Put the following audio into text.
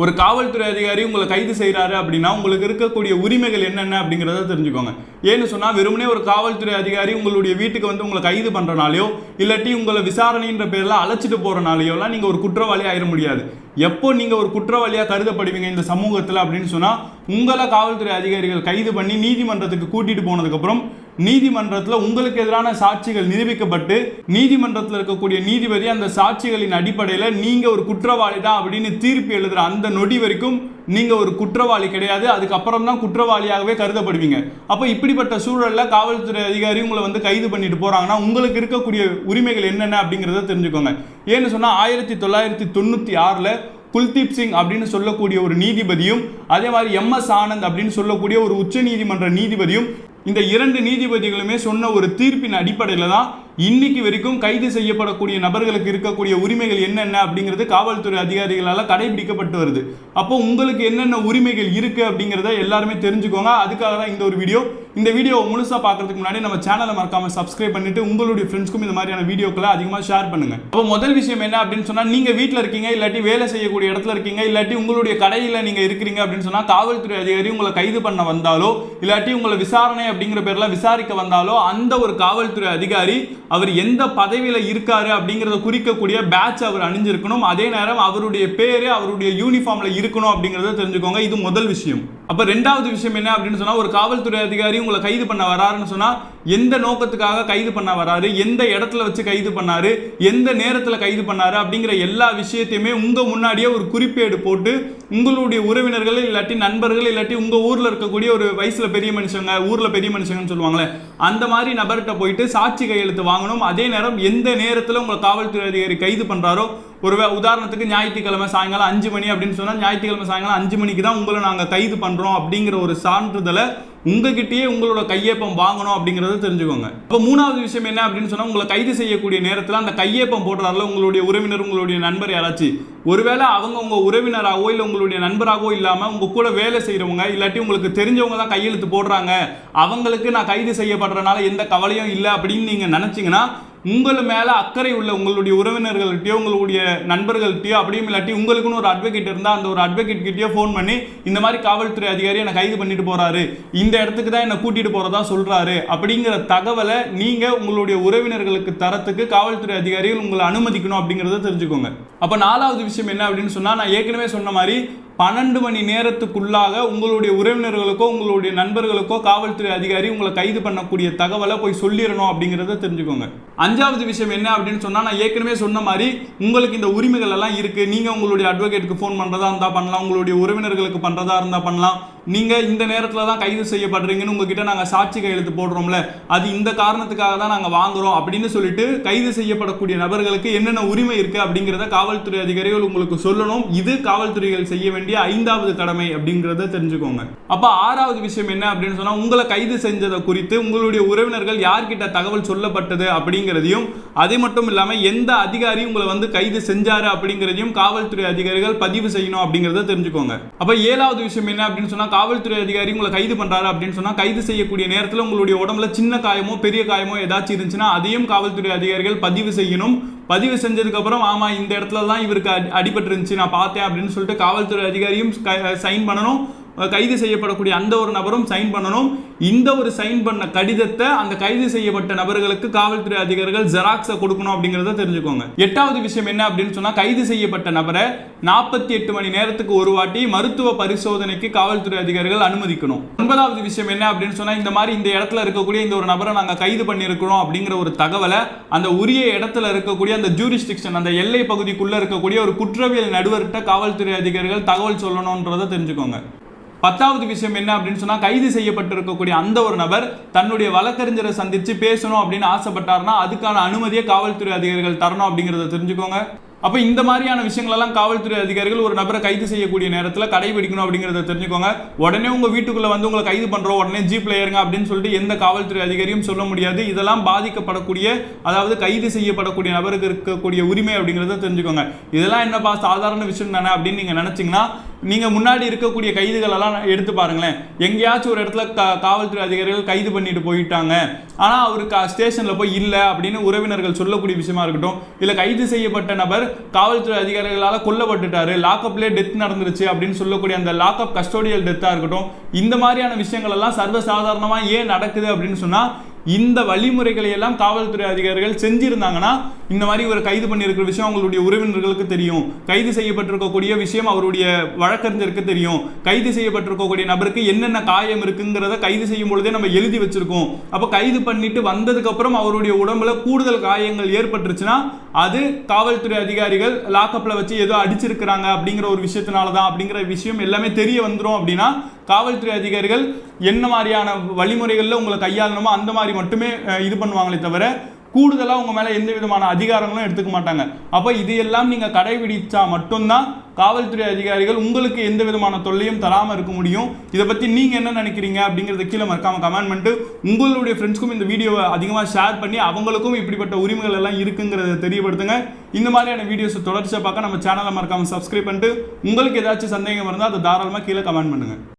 ஒரு காவல்துறை அதிகாரி உங்களை கைது செய்கிறாரு அப்படின்னா உங்களுக்கு இருக்கக்கூடிய உரிமைகள் என்னென்ன அப்படிங்கிறத தெரிஞ்சுக்கோங்க. ஏன்னு சொன்னால் வெறுமனே ஒரு காவல்துறை அதிகாரி உங்களுடைய வீட்டுக்கு வந்து உங்களை கைது பண்ணுறனாலையோ இல்லாட்டி உங்களை விசாரணைன்ற பேரில் அழைச்சிட்டு போகிறனாலையோலாம் நீங்கள் ஒரு குற்றவாளி ஆயிட முடியாது. எப்போ நீங்கள் ஒரு குற்றவாளியாக கருதப்படுவீங்க இந்த சமூகத்தில் அப்படின்னு சொன்னால் உங்களை காவல்துறை அதிகாரிகள் கைது பண்ணி நீதிமன்றத்துக்கு கூட்டிகிட்டு போனதுக்கப்புறம் நீதிமன்றத்தில் உங்களுக்கு எதிரான சாட்சிகள் நிரூபிக்கப்பட்டு நீதிமன்றத்தில் இருக்கக்கூடிய நீதிபதி அந்த சாட்சிகளின் அடிப்படையில் நீங்கள் ஒரு குற்றவாளி தான் அப்படின்னு தீர்ப்பு எழுதுகிற அந்த நொடி வரைக்கும் நீங்கள் ஒரு குற்றவாளி கிடையாது அதுக்கப்புறம் தான் குற்றவாளியாகவே கருதப்படுவீங்க. அப்போ இப்படிப்பட்ட சூழலில் காவல்துறை அதிகாரி உங்களை வந்து கைது பண்ணிட்டு போகிறாங்கன்னா உங்களுக்கு இருக்கக்கூடிய உரிமைகள் என்னென்ன அப்படிங்கிறத தெரிஞ்சுக்கோங்க. ஏன்னு சொன்னால் ஆயிரத்தி தொள்ளாயிரத்தி தொண்ணூற்றி ஆறில் குல்தீப் சிங் அப்படின்னு சொல்லக்கூடிய ஒரு நீதிபதியும் அதே மாதிரி எம் எஸ் ஆனந்த் அப்படின்னு சொல்லக்கூடிய ஒரு உச்ச நீதிமன்ற நீதிபதியும் இந்த இரண்டு நீதிபதிகளுமே சொன்ன ஒரு தீர்ப்பின் அடிப்படையில் தான் இன்னைக்கு வரைக்கும் கைது செய்யப்படக்கூடிய நபர்களுக்கு இருக்கக்கூடிய உரிமைகள் என்னென்ன அப்படிங்கிறது காவல்துறை அதிகாரிகளால் கடைபிடிக்கப்பட்டு வருது. அப்போ உங்களுக்கு என்னென்ன உரிமைகள் இருக்கு அப்படிங்கிறத எல்லாருமே தெரிஞ்சுக்கோங்க. அதுக்காக தான் இந்த ஒரு வீடியோ. இந்த வீடியோவை முழுசாக பார்க்கறதுக்கு முன்னாடி நம்ம சேனலை மறக்காம சப்ஸ்கிரைப் பண்ணிட்டு உங்களுடைய ஃப்ரெண்ட்ஸ்க்கும் இந்த மாதிரியான வீடியோக்களை அதிகமாக ஷேர் பண்ணுங்க. அப்போ முதல் விஷயம் என்ன அப்படின்னு சொன்னால் நீங்கள் வீட்டில் இருக்கீங்க இல்லாட்டி வேலை செய்யக்கூடிய இடத்துல இருக்கீங்க இல்லாட்டி உங்களுடைய கடையில் நீங்கள் இருக்கிறீங்க அப்படின்னு சொன்னால் காவல்துறை அதிகாரி உங்களை கைது பண்ண வந்தாலோ இல்லாட்டி உங்களை விசாரணை அப்படிங்கிற பேரில் விசாரிக்க வந்தாலோ அந்த ஒரு காவல்துறை அதிகாரி அவர் எந்த பதவியில் இருக்காரு அப்படிங்கிறத குறிக்கக்கூடிய பேட்ச் அவர் அணிஞ்சிருக்கணும். அதே நேரம் அவருடைய பேர் அவருடைய யூனிஃபார்மில் இருக்கணும் அப்படிங்கிறத தெரிஞ்சுக்கோங்க. இது முதல் விஷயம். அப்போ ரெண்டாவது விஷயம் என்ன அப்படின்னு சொன்னால் ஒரு காவல்துறை அதிகாரி உங்களை கைது பண்ண வராருன்னு சொன்னா எந்த நோக்கத்துக்காக கைது பண்ண வராரு? எந்த இடத்துல வச்சு கைது பண்ணாரு? எந்த நேரத்தில் கைது பண்ணாரு? அப்படிங்கிற எல்லா விஷயத்தையுமே உங்கள் முன்னாடியே ஒரு குறிப்பேடு போட்டு உங்களுடைய உறவினர்கள் இல்லாட்டி நண்பர்கள் இல்லாட்டி உங்கள் ஊரில் இருக்கக்கூடிய ஒரு வயசில் பெரிய மனுஷங்க ஊரில் பெரிய மனுஷங்கன்னு சொல்லுவாங்களே அந்த மாதிரி நபர்கிட்ட போயிட்டு சாட்சி கையெழுத்து வாங்கணும். அதே நேரம் எந்த நேரத்தில் உங்களை காவல்துறை அதிகாரி கைது பண்ணுறாரோ ஒரு உதாரணத்துக்கு ஞாயிற்றுக்கிழமை சாயங்காலம் அஞ்சு மணி அப்படின்னு சொன்னால் ஞாயிற்றுக்கிழமை சாயங்காலம் அஞ்சு மணிக்கு தான் உங்களை நாங்கள் கைது பண்ணுறோம் அப்படிங்கிற ஒரு சான்றிதழை உங்ககிட்டயே உங்களோட கையேப்பம் வாங்கணும் அப்படிங்கிறத தெரிஞ்சுக்கோங்க. இப்போ மூணாவது விஷயம் என்ன அப்படின்னு சொன்னால் உங்களை கைது செய்யக்கூடிய நேரத்தில் அந்த கையேப்பம் போடுறாருல உங்களுடைய உறவினர் உங்களுடைய நண்பர் யாராச்சும் ஒருவேளை அவங்க உங்கள் உறவினராகவோ இல்லை உங்களுடைய நண்பராகவோ இல்லாமல் உங்க கூட வேலை செய்கிறவங்க இல்லாட்டி உங்களுக்கு தெரிஞ்சவங்க தான் கையெழுத்து போடுறாங்க அவங்களுக்கு நான் கைது செய்யப்படுறதுனால எந்த கவலையும் இல்லை அப்படின்னு நீங்கள் நினச்சிங்கன்னா உங்கள் மேலே அக்கறை உள்ள உங்களுடைய உறவினர்கள்ட்டையோ உங்களுடைய நண்பர்கள்ட்டையோ அப்படியும் இல்லாட்டி உங்களுக்குன்னு ஒரு அட்வொகேட் இருந்தால் அந்த ஒரு அட்வொகேட் கிட்டயோ ஃபோன் பண்ணி இந்த மாதிரி காவல்துறை அதிகாரி என்னை கைது பண்ணிட்டு போகிறாரு இந்த இடத்துக்கு தான் என்னை கூட்டிட்டு போகிறதா சொல்கிறாரு அப்படிங்கிற தகவலை நீங்கள் உங்களுடைய உறவினர்களுக்கு தரத்துக்கு காவல்துறை அதிகாரிகள் உங்களை அனுமதிக்கணும் அப்படிங்கிறத தெரிஞ்சுக்கோங்க. அப்போ நாலாவது விஷயம் என்ன அப்படின்னு சொன்னால் நான் ஏற்கனவே சொன்ன மாதிரி பன்னெண்டு மணி நேரத்துக்குள்ளாக உங்களுடைய உறவினர்களுக்கோ உங்களுடைய நண்பர்களுக்கோ காவல்துறை அதிகாரி உங்களை கைது பண்ணக்கூடிய தகவலை போய் சொல்லிடணும் அப்படிங்கிறத தெரிஞ்சுக்கோங்க. அஞ்சாவது விஷயம் என்ன அப்படின்னு சொன்னால் நான் ஏற்கனவே சொன்ன மாதிரி உங்களுக்கு இந்த உரிமைகள் எல்லாம் இருக்குது நீங்கள் உங்களுடைய அட்வொகேட்டுக்கு ஃபோன் பண்ணுறதா இருந்தால் பண்ணலாம் உங்களுடைய உறவினர்களுக்கு பண்ணுறதா இருந்தால் பண்ணலாம். நீங்கள் இந்த நேரத்தில் தான் கைது செய்யப்படுறீங்கன்னு உங்ககிட்ட நாங்கள் சாட்சி கையெழுத்து போடுறோம்ல அது இந்த காரணத்துக்காக தான் நாங்கள் வாங்குறோம் அப்படின்னு சொல்லிட்டு கைது செய்யப்படக்கூடிய நபர்களுக்கு என்னென்ன உரிமை இருக்குது அப்படிங்கிறத காவல்துறை அதிகாரிகள் உங்களுக்கு சொல்லணும். இது காவல்துறைகள் செய்ய வேண்டிய ஐந்தாவது கடமை அப்படிங்கிறத தெரிஞ்சுக்கோங்க. அப்ப ஆறாவது விஷயம் என்ன அப்படின்னு சொன்னா உங்களை கைது செஞ்சதை குறித்து உங்களுடைய உறவினர்கள் யார்கிட்ட தகவல் சொல்லப்பட்டது அப்படிங்கிறதையும் அது மட்டும் இல்லாம எந்த அதிகாரி உங்களை வந்து கைது செஞ்சாரு அப்படிங்கிறதையும் காவல்துறை அதிகாரிகள் பதிவு செய்யணும் அப்படிங்கிறத தெரிஞ்சுக்கோங்க. அப்ப ஏழாவது விஷயம் என்ன அப்படின்னு சொன்னா காவல்துறை அதிகாரி உங்களை கைது பண்றாரு அப்படின்னு சொன்னா கைது செய்யக்கூடிய நேரத்தில் உங்களுடைய உடம்புல சின்ன காயமோ பெரிய காயமோ ஏதாச்சும் இருந்துச்சுன்னா அதையும் காவல்துறை அதிகாரிகள் பதிவு செய்யணும். பதிவு செஞ்சதுக்கப்புறம் ஆமாம் இந்த இடத்துல தான் இவருக்கு அடி- அடிபட்டு இருந்துச்சு நான் பார்த்தேன் அப்படின்னு சொல்லிட்டு காவல்துறை அதிகாரியும் சைன் பண்ணணும். கைது செய்யப்படக்கூடிய அந்த ஒரு நபரும் சைன் பண்ணணும். இந்த ஒரு சைன் பண்ண கடிதத்தை அந்த கைது செய்யப்பட்ட நபர்களுக்கு காவல்துறை அதிகாரிகள் ஜெராக்ஸை கொடுக்கணும் அப்படிங்கிறத தெரிஞ்சுக்கோங்க. எட்டாவது விஷயம் என்ன அப்படின்னு சொன்னால் கைது செய்யப்பட்ட நபரை நாற்பத்தி எட்டு மணி நேரத்துக்கு ஒரு வாட்டி மருத்துவ பரிசோதனைக்கு காவல்துறை அதிகாரிகள் அனுமதிக்கணும். ஒன்பதாவது விஷயம் என்ன அப்படின்னு சொன்னால் இந்த மாதிரி இந்த இடத்துல இருக்கக்கூடிய இந்த ஒரு நபரை நாங்கள் கைது பண்ணியிருக்கிறோம் அப்படிங்கிற ஒரு தகவலை அந்த உரிய இடத்துல இருக்கக்கூடிய அந்த ஜூரிஸ்டிக்ஷன் அந்த எல்லை பகுதிக்குள்ளே இருக்கக்கூடிய ஒரு குற்றவியல் நடுவர்கிட்ட காவல்துறை அதிகாரிகள் தகவல் சொல்லணுன்றதை தெரிஞ்சுக்கோங்க. பத்தாவது விஷயம் என்ன அப்படின்னு சொன்னா கைது செய்யப்பட்டிருக்கக்கூடிய அந்த ஒரு நபர் தன்னுடைய வழக்கறிஞரை சந்திச்சு பேசணும் அப்படின்னு ஆசைப்பட்டாருன்னா அதுக்கான அனுமதியை காவல்துறை அதிகாரிகள் தரணும் அப்படிங்கிறத தெரிஞ்சுக்கோங்க. அப்போ இந்த மாதிரியான விஷயங்களெல்லாம் காவல்துறை அதிகாரிகள் ஒரு நபரை கைது செய்யக்கூடிய நேரத்தில் கடைபிடிக்கணும் அப்படிங்கிறத தெரிஞ்சுக்கோங்க. உடனே உங்க வீட்டுக்குள்ள வந்து உங்களை கைது பண்றோம் உடனே ஜீப் ஏறுங்க அப்படின்னு சொல்லிட்டு எந்த காவல்துறை அதிகாரியும் சொல்ல முடியாது. இதெல்லாம் பாதிக்கப்படக்கூடிய அதாவது கைது செய்யப்படக்கூடிய நபருக்கு இருக்கக்கூடிய உரிமை அப்படிங்கிறத தெரிஞ்சுக்கோங்க. இதெல்லாம் என்னப்பா சாதாரண விஷயம் தானே அப்படின்னு நீங்க நினைச்சீங்கன்னா நீங்கள் முன்னாடி இருக்கக்கூடிய கைதுகளெல்லாம் எடுத்து பாருங்களேன். எங்கேயாச்சும் ஒரு இடத்துல கா- காவல்துறை அதிகாரிகள் கைது பண்ணிட்டு போயிட்டாங்க. ஆனா அவரு ஸ்டேஷனில் போய் இல்லை அப்படின்னு உறவினர்கள் சொல்லக்கூடிய விஷயமா இருக்கட்டும் இல்லை கைது செய்யப்பட்ட நபர் காவல்துறை அதிகாரிகளால் கொல்லப்பட்டுட்டாரு லாக்அப்லேயே டெத் நடந்துருச்சு அப்படின்னு சொல்லக்கூடிய அந்த லாக்அப் கஸ்டோடியல் டெத்தாக இருக்கட்டும் இந்த மாதிரியான விஷயங்கள் எல்லாம் சர்வசாதாரணமாக ஏன் நடக்குது அப்படின்னு சொன்னால் இந்த வழிமுறைகளை எல்லாம் காவல்துறை அதிகாரிகள் செஞ்சிருந்தாங்கன்னா இந்த மாதிரி ஒரு கைது பண்ணியிருக்கிற விஷயம் அவங்களுடைய உறவினர்களுக்கு தெரியும். கைது செய்யப்பட்டிருக்கக்கூடிய விஷயம் அவருடைய வழக்கறிஞருக்கு தெரியும். கைது செய்யப்பட்டிருக்கக்கூடிய நபருக்கு என்னென்ன காயம் இருக்குங்கிறத கைது செய்யும் பொழுதே நம்ம எழுதி வச்சிருக்கோம். அப்போ கைது பண்ணிட்டு வந்ததுக்கப்புறம் அவருடைய உடம்புல கூடுதல் காயங்கள் ஏற்பட்டுருச்சுன்னா அது காவல்துறை அதிகாரிகள் லாக்கப்பில் வச்சு ஏதோ அடிச்சிருக்கிறாங்க அப்படிங்கிற ஒரு விஷயத்தினால தான் அப்படிங்கிற விஷயம் எல்லாமே தெரிய வந்துடும் அப்படின்னா காவல்துறை அதிகாரிகள் என்ன மாதிரியான வழிமுறைகளில் உங்களை கையாளணுமோ அந்த மாதிரி மட்டுமே இது பண்ணுவாங்களே தவிர கூடுதலாக உங்கள் மேலே எந்த விதமான அதிகாரங்களும் எடுத்துக்க மாட்டாங்க. அப்போ இது எல்லாம் கடைபிடிச்சா மட்டும்தான் காவல்துறை அதிகாரிகள் உங்களுக்கு எந்த விதமான தொல்லையும் தராமல் இருக்க முடியும். இதை பற்றி நீங்கள் என்ன நினைக்கிறீங்க அப்படிங்கிறத கீழே மறக்காம கமெண்ட் பண்ணிட்டு உங்களுடைய ஃப்ரெண்ட்ஸ்க்கும் இந்த வீடியோவை அதிகமாக ஷேர் பண்ணி அவங்களுக்கும் இப்படிப்பட்ட உரிமைகள் எல்லாம் இருக்குங்கிறத தெரியப்படுத்துங்க. இந்த மாதிரியான வீடியோஸை தொடர்ச்சியாக பார்க்க நம்ம சேனலை மறக்காமல் சப்ஸ்கிரைப் பண்ணிட்டு உங்களுக்கு ஏதாச்சும் சந்தேகம் இருந்தால் அதை தாராளமாக கீழே கமெண்ட் பண்ணுங்கள்